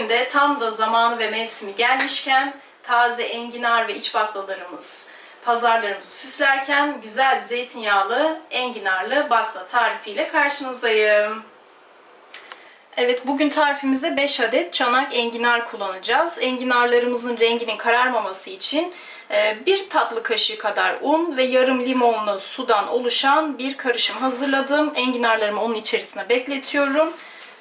Bugün de tam da zamanı ve mevsimi gelmişken taze enginar ve iç baklalarımız pazarlarımızı süslerken güzel zeytinyağlı enginarlı bakla tarifiyle karşınızdayım. Evet bugün tarifimizde 5 adet çanak enginar kullanacağız. Enginarlarımızın renginin kararmaması için e, bir tatlı kaşığı kadar un ve yarım limonlu sudan oluşan bir karışım hazırladım. Enginarlarımı onun içerisine bekletiyorum.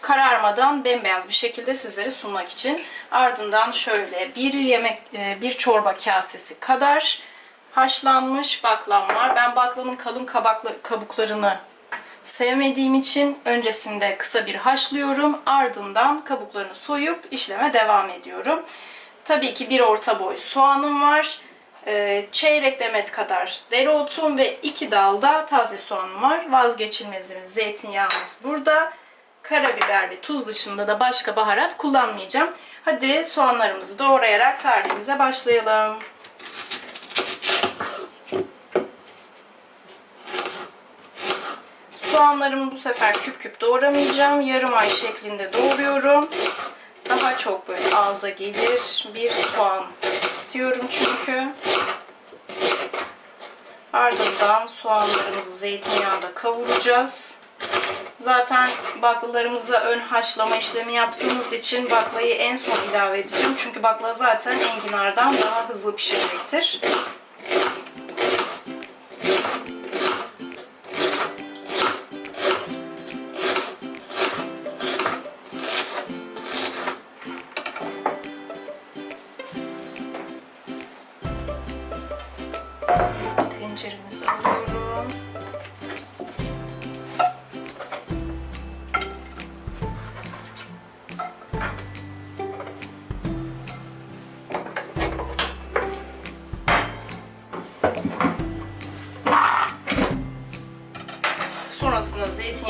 Kararmadan bembeyaz bir şekilde sizlere sunmak için. Ardından şöyle bir yemek e, bir çorba kasesi kadar haşlanmış baklam var. Ben baklanın kalın kabaklı, kabuklarını sevmediğim için öncesinde kısa bir haşlıyorum. Ardından kabuklarını soyup işleme devam ediyorum. Tabii ki bir orta boy soğanım var. Ee, Çeyrek demet kadar dereotum ve iki dalda taze soğanım var. Vazgeçilmezimiz zeytinyağımız burada. Karabiber ve tuz dışında da başka baharat kullanmayacağım. Hadi soğanlarımızı doğrayarak tarifimize başlayalım. Soğanlarımı bu sefer küp küp doğramayacağım. Yarım ay şeklinde doğruyorum. Daha çok böyle ağza gelir bir soğan istiyorum çünkü. Ardından soğanlarımızı zeytinyağında kavuracağız. Zaten baklalarımıza ön haşlama işlemi yaptığımız için baklayı en son ilave edeceğim. Çünkü bakla zaten enginardan daha hızlı pişecektir.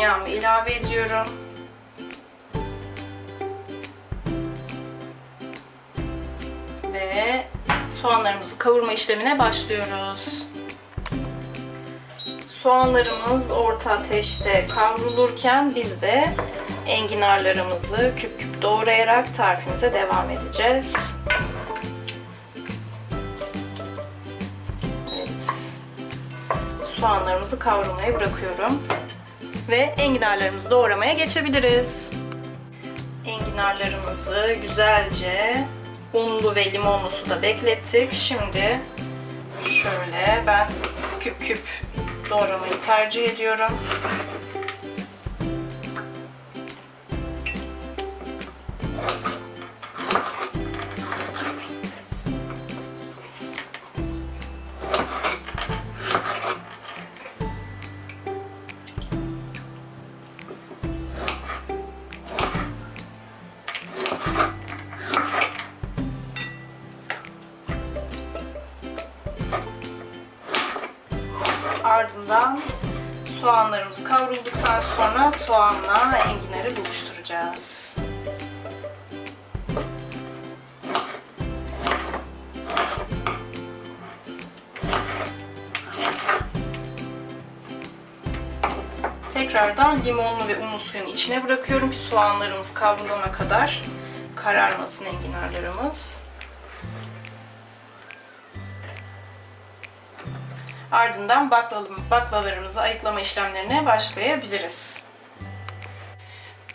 Zeytinyağımı ilave ediyorum. Ve soğanlarımızı kavurma işlemine başlıyoruz. Soğanlarımız orta ateşte kavrulurken biz de enginarlarımızı küp küp doğrayarak tarifimize devam edeceğiz. Evet. Soğanlarımızı kavrulmaya bırakıyorum. Ve enginarlarımızı doğramaya geçebiliriz. Enginarlarımızı güzelce unlu ve limonlu suda beklettik. Şimdi şöyle ben küp küp doğramayı tercih ediyorum. Ardından soğanlarımız kavrulduktan sonra soğanla enginarı buluşturacağız. Tekrardan limonlu ve unlu suyun içine bırakıyorum ki soğanlarımız kavrulana kadar kararmasın enginarlarımız. Ardından baklalarımızı ayıklama işlemlerine başlayabiliriz.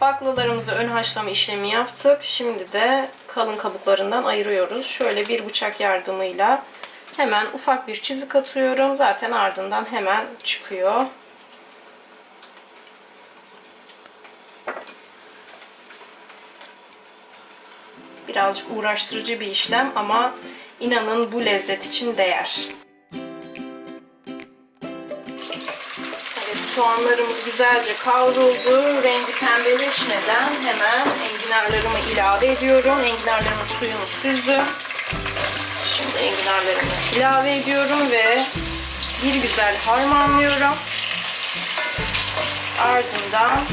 Baklalarımızı ön haşlama işlemi yaptık. Şimdi de kalın kabuklarından ayırıyoruz. Şöyle bir bıçak yardımıyla hemen ufak bir çizik atıyorum. Zaten ardından hemen çıkıyor. Birazcık uğraştırıcı bir işlem ama inanın bu lezzet için değer. Soğanlarımız güzelce kavruldu. Rengi pembeleşmeden hemen enginarlarımı ilave ediyorum. Enginarlarımın suyunu süzdüm. Şimdi enginarlarımı ilave ediyorum ve bir güzel harmanlıyorum. Ardından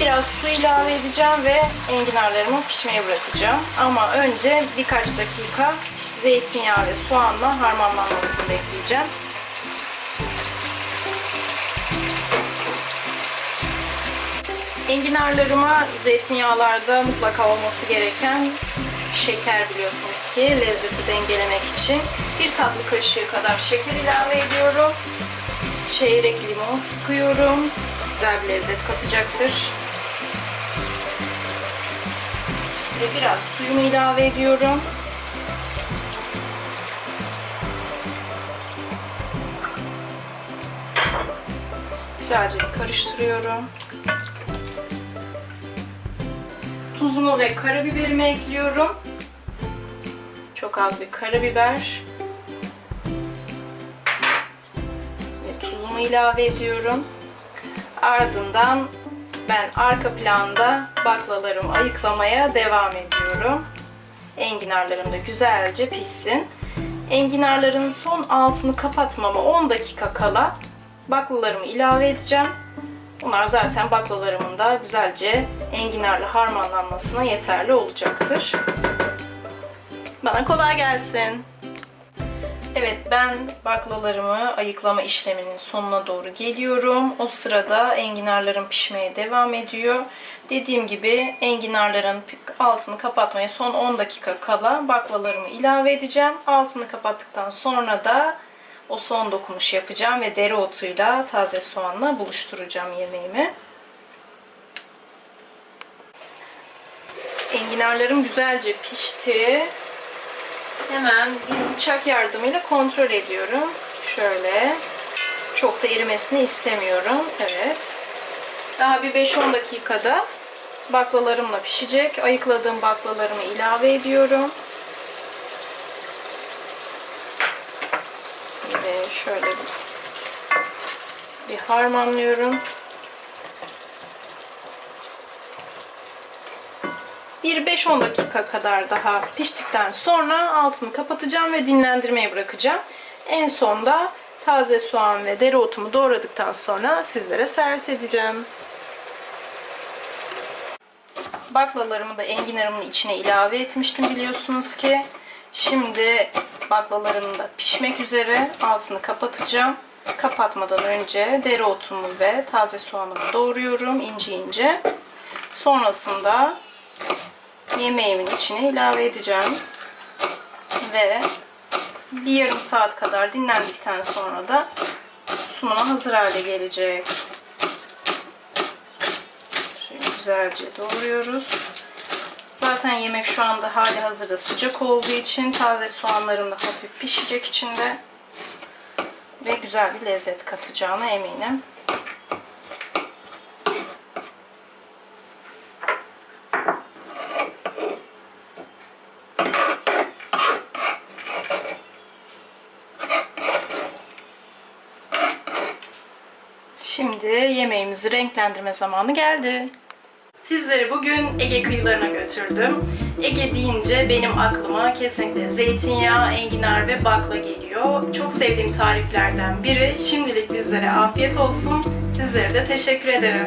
biraz su ilave edeceğim ve enginarlarımı pişmeye bırakacağım. Ama önce birkaç dakika zeytinyağı ve soğanla harmanlanmasını bekleyeceğim. Enginarlarıma zeytinyağlarda mutlaka olması gereken şeker biliyorsunuz ki lezzeti dengelemek için bir tatlı kaşığı kadar şeker ilave ediyorum. Çeyrek limon sıkıyorum. Güzel bir lezzet katacaktır. Ve biraz suyumu ilave ediyorum. Güzelce karıştırıyorum. Tuzumu ve karabiberimi ekliyorum. Çok az bir karabiber. Ve tuzumu ilave ediyorum. Ardından ben arka planda baklalarımı ayıklamaya devam ediyorum. Enginarlarım da güzelce pişsin. Enginarların son altını kapatmama 10 dakika kala baklalarımı ilave edeceğim. Bunlar zaten baklalarımın da güzelce enginarla harmanlanmasına yeterli olacaktır. Bana kolay gelsin. Evet ben baklalarımı ayıklama işleminin sonuna doğru geliyorum. O sırada enginarlarım pişmeye devam ediyor. Dediğim gibi enginarların altını kapatmaya son 10 dakika kala baklalarımı ilave edeceğim. Altını kapattıktan sonra da o son dokunuş yapacağım ve dereotuyla taze soğanla buluşturacağım yemeğimi. Enginarlarım güzelce pişti. Hemen bir bıçak yardımıyla kontrol ediyorum. Şöyle. Çok da erimesini istemiyorum. Evet. Daha bir 5-10 dakikada baklalarımla pişecek. Ayıkladığım baklalarımı ilave ediyorum. Ve şöyle bir, harmanlıyorum. Bir 5-10 dakika kadar daha piştikten sonra altını kapatacağım ve dinlendirmeye bırakacağım. En sonda taze soğan ve dereotumu doğradıktan sonra sizlere servis edeceğim. Baklalarımı da enginarımın içine ilave etmiştim biliyorsunuz ki. Şimdi baklalarım da pişmek üzere. Altını kapatacağım. Kapatmadan önce dereotumu ve taze soğanımı doğruyorum ince ince. Sonrasında yemeğimin içine ilave edeceğim. Ve bir yarım saat kadar dinlendikten sonra da sunuma hazır hale gelecek. Şöyle güzelce doğruyoruz. Zaten yemek şu anda hali hazırda sıcak olduğu için taze soğanlarım da hafif pişecek içinde. Ve güzel bir lezzet katacağına eminim. Şimdi yemeğimizi renklendirme zamanı geldi. Sizleri bugün Ege kıyılarına götürdüm. Ege deyince benim aklıma kesinlikle zeytinyağı, enginar ve bakla geliyor. Çok sevdiğim tariflerden biri. Şimdilik bizlere afiyet olsun. Sizlere de teşekkür ederim.